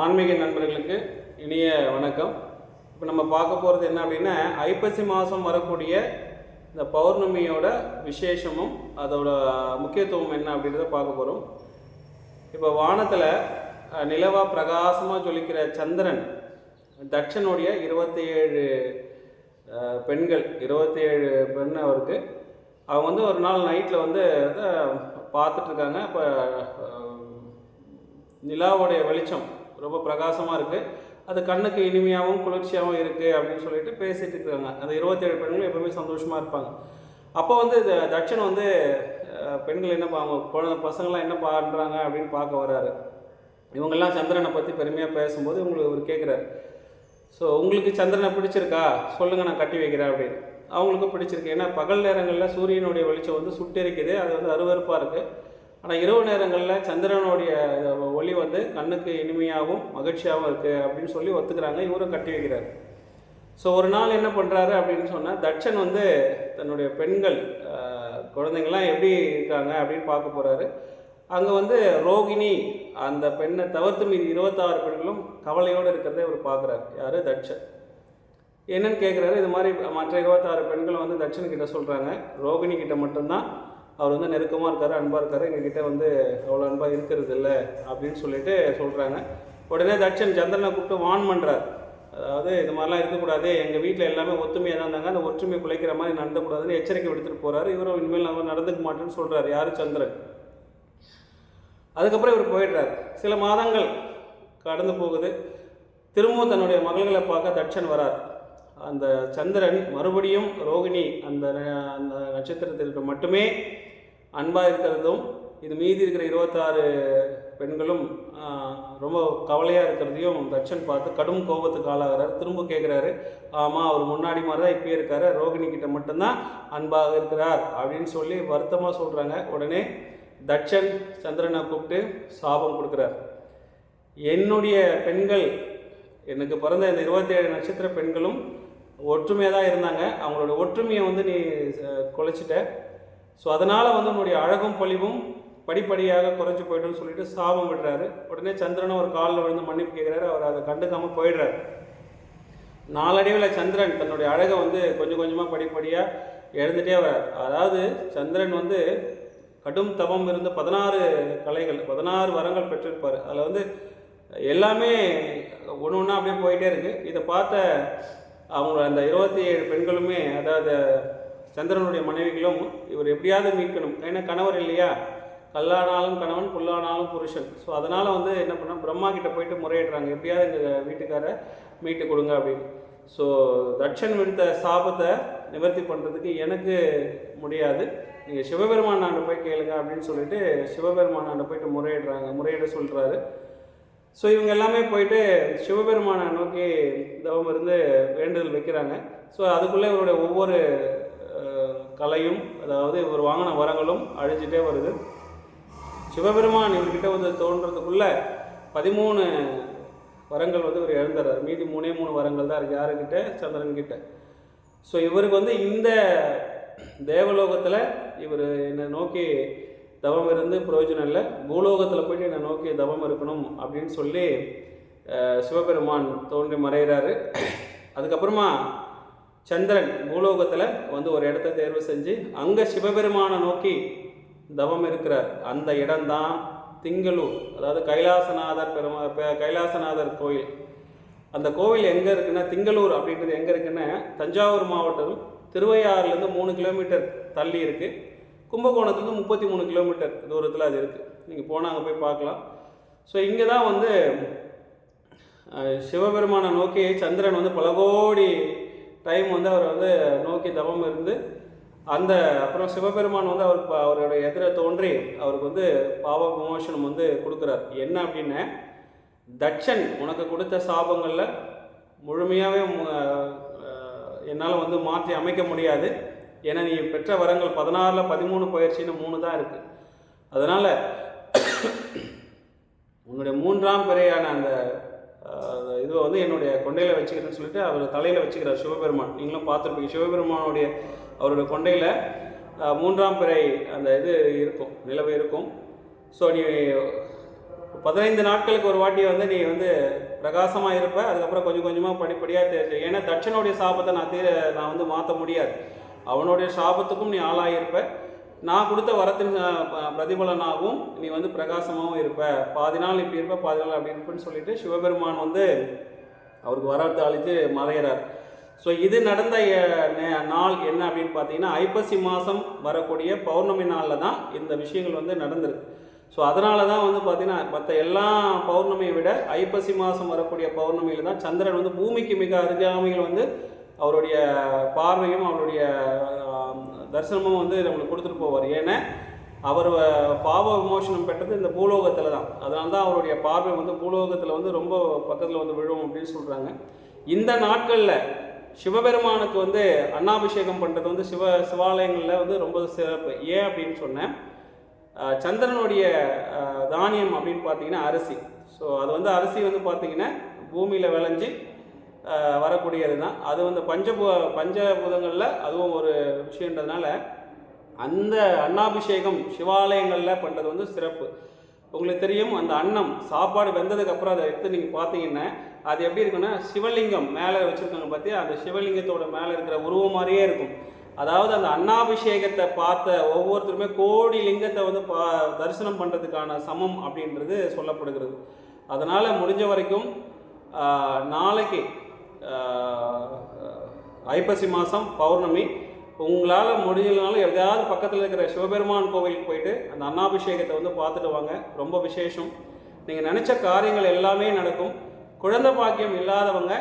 ஆன்மீக நண்பர்களுக்கு இனிய வணக்கம். இப்போ நம்ம பார்க்க போகிறது என்ன அப்படின்னா ஐப்பசி மாதம் வரக்கூடிய இந்த பௌர்ணமியோட விசேஷமும் அதோட முக்கியத்துவம் என்ன அப்படின்றத பார்க்க போகிறோம் இப்போ வானத்தில் நிலவாக பிரகாசமாக ஜொலிக்கிற சந்திரன் தட்சனுடைய இருபத்தி ஏழு பெண்கள் இருபத்தி ஏழு பெண் அவருக்கு. அவங்க வந்து ஒரு நாள் நைட்டில் வந்து அதை பார்த்துட்ருக்காங்க இப்போ நிலாவுடைய வெளிச்சம் ரொம்ப பிரகாசமாக இருக்குது அது கண்ணுக்கு இனிமையாகவும் குளிர்ச்சியாகவும் இருக்குது அப்படின்னு சொல்லிட்டு பேசிகிட்டு இருக்காங்க. அந்த இருபத்தேழு பெண்களும் எப்போவுமே சந்தோஷமாக இருப்பாங்க. அப்போ வந்து இந்த தட்சன் வந்து பெண்கள் என்ன பா- அவங்க குழந்தை பசங்களாம் என்ன பண்ணுறாங்க அப்படின்னு பார்க்க வர்றாரு. இவங்கெல்லாம் சந்திரனை பற்றி பெருமையாக பேசும்போது இவங்களுக்கு அவர் கேட்குறாரு ஸோ உங்களுக்கு சந்திரனை பிடிச்சிருக்கா? சொல்லுங்கள் நான் கட்டி வைக்கிறேன் அப்படின்னு. அவங்களுக்கும் பிடிச்சிருக்கு. ஏன்னா பகல் நேரங்களில் சூரியனுடைய வெளிச்சம் வந்து சுட்டெரிக்குது. அது வந்து அருவருப்பாக இருக்குது ஆனால் இரவு நேரங்களில் சந்திரனுடைய ஒளி வந்து கண்ணுக்கு இனிமையாகவும் மகிழ்ச்சியாகவும் இருக்குது அப்படின்னு சொல்லி ஒத்துக்கிறாங்க. இவரும் கட்டி வைக்கிறார். ஸோ ஒரு நாள் என்ன பண்ணுறாரு அப்படின்னு சொன்னால் தட்சன் வந்து தன்னுடைய பெண்கள் குழந்தைங்கள்லாம் எப்படி இருக்காங்க அப்படின்னு பார்க்க போகிறாரு அங்கே வந்து ரோகிணி அந்த பெண்ணை தவிர்த்து மீதி இருபத்தாறு பெண்களும் கவலையோடு இருக்கிறதே அவர் பார்க்குறாரு. யார்? தட்சன். என்னன்னு கேட்குறாரு இது மாதிரி மற்ற இருபத்தாறு பெண்கள் வந்து தட்சன் கிட்ட சொல்கிறாங்க ரோகிணி கிட்ட மட்டும்தான். அவர் வந்து நெருக்கமாக இருக்காரு அன்பாக இருக்காரு. எங்ககிட்ட வந்து அவ்வளோ அன்பாக இருக்கிறது இல்லை அப்படின்னு சொல்லிட்டு சொல்கிறாங்க உடனே தட்சன் சந்திரனை கூப்பிட்டு வான் பண்ணுறார் அதாவது இது மாதிரிலாம் இருக்கக்கூடாது. எங்கள் வீட்டில் எல்லாமே ஒற்றுமையாக தான் இருந்தாங்க. அந்த ஒற்றுமை குலைக்கிற மாதிரி நடந்தக்கூடாதுன்னு எச்சரிக்கை விடுத்துட்டு போகிறாரு இவரும் இனிமேல் நம்ம நடந்துக்க மாட்டேன்னு சொல்கிறார் யார்? சந்திரன். அதுக்கப்புறம் இவர் போயிடுறார். சில மாதங்கள் கடந்து போகுது. திரும்பவும் தன்னுடைய மகள்களை பார்க்க தட்சன் வரார். அந்த சந்திரன் மறுபடியும் ரோகிணி அந்த அந்த நட்சத்திரத்திற்கு மட்டுமே அன்பாக இருக்கிறதும் இது மீதி இருக்கிற இருபத்தாறு பெண்களும் ரொம்ப கவலையாக இருக்கிறதையும் தட்சன் பார்த்து கடும் கோபத்துக்கு ஆளாகிறார். திரும்ப கேட்குறாரு ஆமாம் அவர் முன்னாடி மாதிரி தான் இப்பயே இருக்காரு. ரோகிணி கிட்ட மட்டும்தான் அன்பாக இருக்கிறார். அப்படின்னு சொல்லி வருத்தமாக சொல்கிறாங்க உடனே தட்சன் சந்திரனை கூப்பிட்டு சாபம் கொடுக்குறார். என்னுடைய பெண்கள் எனக்கு பிறந்த இந்த இருபத்தேழு நட்சத்திர பெண்களும் ஒற்றுமையாக தான் இருந்தாங்க. அவங்களோட ஒற்றுமையை வந்து நீ குலைச்சிட்ட. ஸோ அதனால் வந்து உன்னுடைய அழகும் பொலிவும் படிப்படியாக குறைஞ்சி போய்ட்டுன்னு சொல்லிட்டு சாபம் விடுறாரு. உடனே சந்திரனை ஒரு காலில் விழுந்து மன்னிப்பு கேட்குறாரு. அவர் அதை கண்டுக்காமல் போயிடுறாரு. நாளடைவில் சந்திரன் தன்னுடைய அழகை வந்து கொஞ்சம் கொஞ்சமாக படிப்படியாக இழந்துட்டே வரார் அதாவது சந்திரன் வந்து கடும் தவம் இருந்து பதினாறு கலைகள் பதினாறு வரங்கள் பெற்றிருப்பார். அதில் வந்து எல்லாமே ஒன்று ஒன்றா அப்படியே போயிட்டே இருக்குது இதை பார்த்த அவங்க அந்த இருபத்தி ஏழு பெண்களுமே அதாவது சந்திரனுடைய மனைவிகளும் இவர் எப்படியாவது மீட்கணும். ஏன்னா கணவர் இல்லையா? கல்லானாலும் கணவன் புல்லானாலும் புருஷன். ஸோ அதனால் வந்து என்ன பண்ண பிரம்மா கிட்ட போயிட்டு முறையிடுறாங்க. எப்படியாவது எங்கள் வீட்டுக்காரரை மீட்டு கொடுங்க அப்படின்னு. ஸோ தட்சன் விடுத்த சாபத்தை நிவர்த்தி பண்ணுறதுக்கு எனக்கு முடியாது. நீங்கள் சிவபெருமான் ஆண்ட போய் கேளுங்க அப்படின்னு சொல்லிட்டு சிவபெருமான் ஆண்ட போயிட்டு முறையிடுறாங்க. முறையிட சொல்கிறாரு ஸோ இவங்க எல்லாமே போயிட்டு சிவபெருமானை நோக்கி தவம் இருந்து வேண்டுதல் வைக்கிறாங்க. ஸோ அதுக்குள்ளே இவருடைய ஒவ்வொரு கலையும் அதாவது இவர் வாங்கின வரங்களும் அழிஞ்சிட்டே வருது. சிவபெருமான் இவர்கிட்ட வந்து தோன்றதுக்குள்ளே பதிமூணு வரங்கள் வந்து இவர் இழந்துடுறார் மீதி மூணே மூணு வரங்கள் தான் இருக்குது யாருக்கிட்ட? சந்திரன்கிட்ட. ஸோ இவருக்கு வந்து இந்த தேவலோகத்தில் இவர் என்னை நோக்கி தவம் இருந்து பிரயோஜனம் இல்லை. பூலோகத்தில் போயிட்டு என்னை நோக்கி தவம் இருக்கணும் அப்படின்னு சொல்லி சிவபெருமான் தோன்றி மறைகிறாரு அதுக்கப்புறமா சந்திரன் பூலோகத்தில் வந்து ஒரு இடத்த தேர்வு செஞ்சு அங்கே சிவபெருமானை நோக்கி தவம் இருக்கிறார். அந்த இடம்தான் திங்களூர் அதாவது கைலாசநாதர் பெருமா பெ- கைலாசநாதர் கோயில். அந்த கோவில் எங்கே இருக்குன்னா திங்களூர் அப்படின்றது எங்கே இருக்குன்னா தஞ்சாவூர் மாவட்டம் திருவையாறுலேருந்து மூணு கிலோமீட்டர் தள்ளி இருக்குது கும்பகோணத்துலேருந்து முப்பத்தி மூணு கிலோமீட்டர் தூரத்தில் அது இருக்குது நீங்கள் போனால் அங்கே போய் பார்க்கலாம். ஸோ இங்கே தான் வந்து சிவபெருமானை நோக்கி சந்திரன் வந்து பல கோடி டைம் வந்து அவர் வந்து நோக்கி தவம் இருந்து அந்த அப்புறம் சிவபெருமான் வந்து அவருக்கு அவரோட எதிர தோன்றி அவருக்கு வந்து பாவ விமோசனம் வந்து கொடுக்குறார். என்ன அப்படின்னா தட்சன் உனக்கு கொடுத்த சாபங்களில் முழுமையாகவே என்னால் வந்து மாற்றி அமைக்க முடியாது. ஏன்னா நீ பெற்ற வரங்கள் பதினாறில் பதிமூணு பயிற்சின்னு மூணு தான் இருக்குது அதனால் உன்னுடைய மூன்றாம் பிறையான அந்த இதுவை வந்து என்னுடைய கொண்டையில் வச்சுக்கிறேன்னு சொல்லிட்டு அவர் தலையில் வச்சுக்கிறார் சிவபெருமான். நீங்களும் பார்த்துருப்பீங்க. சிவபெருமானுடைய அவருடைய கொண்டையில் மூன்றாம் பிறை அந்த இது இருக்கும் நிலவு இருக்கும். ஸோ நீ பதினைந்து நாட்களுக்கு ஒரு வாட்டி வந்து நீ வந்து பிரகாசமாக இருப்ப. அதுக்கப்புறம் கொஞ்சம் கொஞ்சமாக படிப்படியாக தெரிஞ்சு ஏன்னா தட்சனுடைய சாபத்தை நான் தீர நான் வந்து மாற்ற முடியாது. அவனுடைய சாபத்துக்கும் நீ ஆளாகியிருப்ப நான் கொடுத்த வரத்தின் ப- பிரதிபலனாகவும் நீ வந்து பிரகாசமாகவும் இருப்ப. பாதி நாள் இப்படி இருப்ப பாதி நாள் அப்படி இருப்பேன்னு சொல்லிட்டு சிவபெருமான் வந்து அவருக்கு வரத்தை அழித்து மறையிறார். ஸோ இது நடந்த நே- நாள் என்ன அப்படின்னு பார்த்தீங்கன்னா ஐப்பசி மாதம் வரக்கூடிய பௌர்ணமி நாளில் தான் இந்த விஷயங்கள் வந்து நடந்திருக்கு. ஸோ அதனால தான் வந்து பார்த்தீங்கன்னா மற்ற எல்லா பௌர்ணமியை விட ஐப்பசி மாதம் வரக்கூடிய பௌர்ணமியில் தான் சந்திரன் வந்து பூமிக்கு மிக அருகாமையில் வந்து அவருடைய பார்வையும் அவருடைய தரிசனமும் வந்து நம்மளுக்கு கொடுத்துட்டு போவார். ஏன்னா அவர் பாவ விமோசனம் பெற்றது இந்த பூலோகத்தில் தான். அதனால தான் அவருடைய பார்வை வந்து பூலோகத்தில் வந்து ரொம்ப பக்கத்தில் வந்து விழும் அப்படின்னு சொல்கிறாங்க இந்த நாட்களில் சிவபெருமானுக்கு வந்து அன்னாபிஷேகம் பண்ணுறது வந்து சிவ சிவாலயங்களில் வந்து ரொம்ப சிறப்பு. ஏன் அப்படின்னு சொன்னேன்? சந்திரனுடைய தானியம் அப்படின்னு பார்த்தீங்கன்னா அரிசி. ஸோ அது வந்து அரிசி வந்து பார்த்தீங்கன்னா பூமியில் விளைஞ்சி வரக்கூடியது தான் அது வந்து பஞ்சபூ பஞ்சபூதங்களில் அதுவும் ஒரு விஷயன்றதுனால அந்த அன்னாபிஷேகம் சிவாலயங்களில் பண்ணுறது வந்து சிறப்பு. உங்களுக்கு தெரியும் அந்த அன்னம் சாப்பாடு வெந்ததுக்கப்புறம் அதை எடுத்து நீங்கள் பார்த்தீங்கன்னா அது எப்படி இருக்குன்னா சிவலிங்கம் மேலே வச்சுருக்காங்க பார்த்தியா அந்த சிவலிங்கத்தோட மேலே இருக்கிற உருவம் மாதிரியே இருக்கும். அதாவது அந்த அன்னாபிஷேகத்தை பார்த்த ஒவ்வொருத்தருமே கோடி லிங்கத்தை வந்து பா தரிசனம் பண்ணுறதுக்கான சமம் அப்படின்றது சொல்லப்படுகிறது. அதனால் முடிஞ்ச வரைக்கும் நாளைக்கு ஐப்பசி மாதம் பௌர்ணமி உங்களால் முடியலனாலும் எதாவது பக்கத்தில் இருக்கிற சிவபெருமான் கோவிலுக்கு போயிட்டு அந்த அன்னாபிஷேகத்தை வந்து பார்த்துட்டு வாங்க. ரொம்ப விசேஷம். நீங்கள் நினச்ச காரியங்கள் எல்லாமே நடக்கும். குழந்தை பாக்கியம் இல்லாதவங்க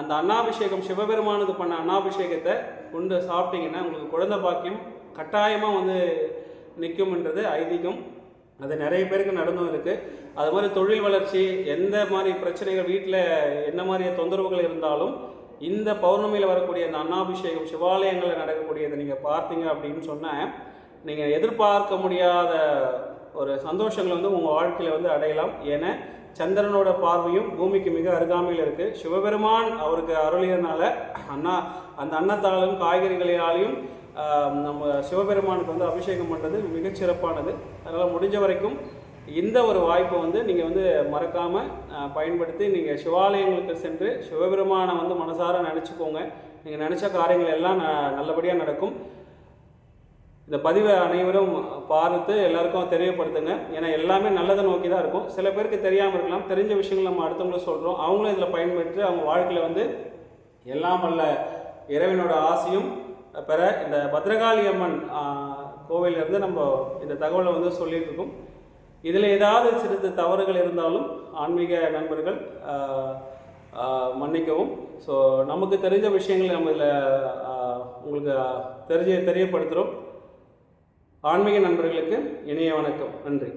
அந்த அன்னாபிஷேகம் சிவபெருமானுக்கு பண்ண அன்னாபிஷேகத்தை கொண்டு சாப்பிட்டீங்கன்னா உங்களுக்கு குழந்தை பாக்கியம் கட்டாயமாக வந்து நிற்கும்ன்றது ஐதீகம். அது நிறைய பேருக்கு நடந்தும் இருக்குது அது மாதிரி தொழில் வளர்ச்சி எந்த மாதிரி பிரச்சனைகள் வீட்டில் என்ன மாதிரி தொந்தரவுகள் இருந்தாலும் இந்த பௌர்ணமியில் வரக்கூடிய அந்த அன்னாபிஷேகம் சிவாலயங்களில் நடக்கக்கூடியதை நீங்கள் பார்த்தீங்க அப்படின்னு சொன்னால் நீங்கள் எதிர்பார்க்க முடியாத ஒரு சந்தோஷங்களை வந்து உங்கள் வாழ்க்கையில் வந்து அடையலாம். ஏன்னா சந்திரனோட பார்வையும் பூமிக்கு மிக அருகாமையில் இருக்குது சிவபெருமான் அவருக்கு அருளியதுனால அண்ணா அந்த அன்னத்தாலும் காய்கறிகளாலையும் நம்ம சிவபெருமானுக்கு வந்து அபிஷேகம் பண்ணுறது மிகச்சிறப்பானது அதனால் முடிஞ்ச வரைக்கும் இந்த ஒரு வாய்ப்பை வந்து நீங்கள் வந்து மறக்காமல் பயன்படுத்தி நீங்கள் சிவாலயங்களுக்கு சென்று சிவபெருமானை வந்து மனசார நினச்சிக்கோங்க. நீங்கள் நினச்ச காரியங்கள் எல்லாம் ந- நல்லபடியாக நடக்கும். இந்த பதிவை அனைவரும் பார்த்து எல்லாருக்கும் தெரியப்படுத்துங்க. ஏன்னா எல்லாமே நல்லதை நோக்கி தான் இருக்கும். சில பேருக்கு தெரியாமல் இருக்கலாம். தெரிஞ்ச விஷயங்கள் நம்ம அடுத்தவங்களும் சொல்கிறோம் அவங்களும் இதில் பயன்பெற்று அவங்க வாழ்க்கையில் வந்து எல்லாம் வல்ல இறைவனோட ஆசையும் பெற இந்த பத்ரகாளி அம்மன் கோவிலிருந்து நம்ம இந்த தகவலை வந்து சொல்லியிருக்கோம். இதில் ஏதாவது சிறிது தவறுகள் இருந்தாலும் ஆன்மீக நண்பர்கள் மன்னிக்கவும். ஸோ நமக்கு தெரிஞ்ச விஷயங்களை நம்ம இதில் உங்களுக்கு தெரிய தெரியப்படுத்துகிறோம். ஆன்மீக நண்பர்களுக்கு இணைய வணக்கம். நன்றி.